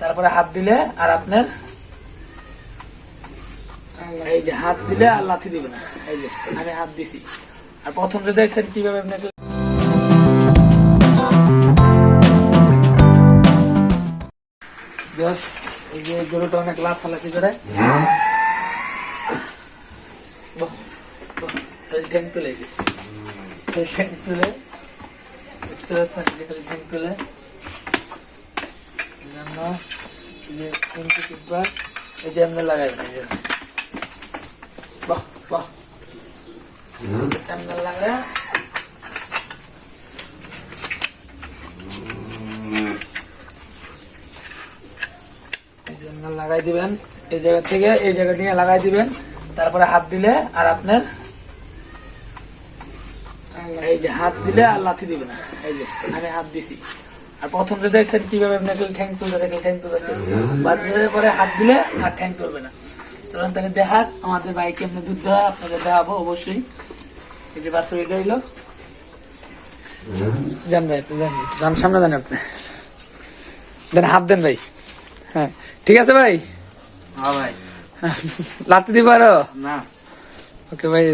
তারপরে হাত দিলে আর আপনার এই যে হাত দিলে আর লাথি দিবে না। এই যে, আমি হাত দিছি। আর প্রথম যে দেখছেন কীভাবে যে গরুটা অনেক করে। ঠ্যাং তুলে খালি ঠ্যাং তুলে। এই জন্য এই তিনটে তিনবার এই যে এমনি লাগাইবেন বাহ বাহ। এমনি লাগায় লাগাই দিবেন। এই জায়গা থেকে এই জায়গা নিয়ে লাগাই দিবেন। তারপরে হাত দিলে আর আপনার এই যে হাত দিলে আর লাথি দিবে না। এই যে আমি হাত দিছি। আর প্রথম যে দেখছেন কীভাবে আপনাকে ঠ্যাং তুলতে থাকে ঠ্যাং তুলতেছে। বাদ পরে হাত দিলে আর ঠ্যাং তুলবে না। চলুন তাহলে দেখাক আমাদের বাইকে এমনি দুধ দেওয়া আপনাদের দেখাবো অবশ্যই। এই যে বাস এটা হইল। যান ভাই আপনি যান সামনে যান আপনি। দেন হাত দেন ভাই। হ্যাঁ ঠিক আছে ভাই? হ্যাঁ ভাই। লাথি দিবারও না। ওকে ভাই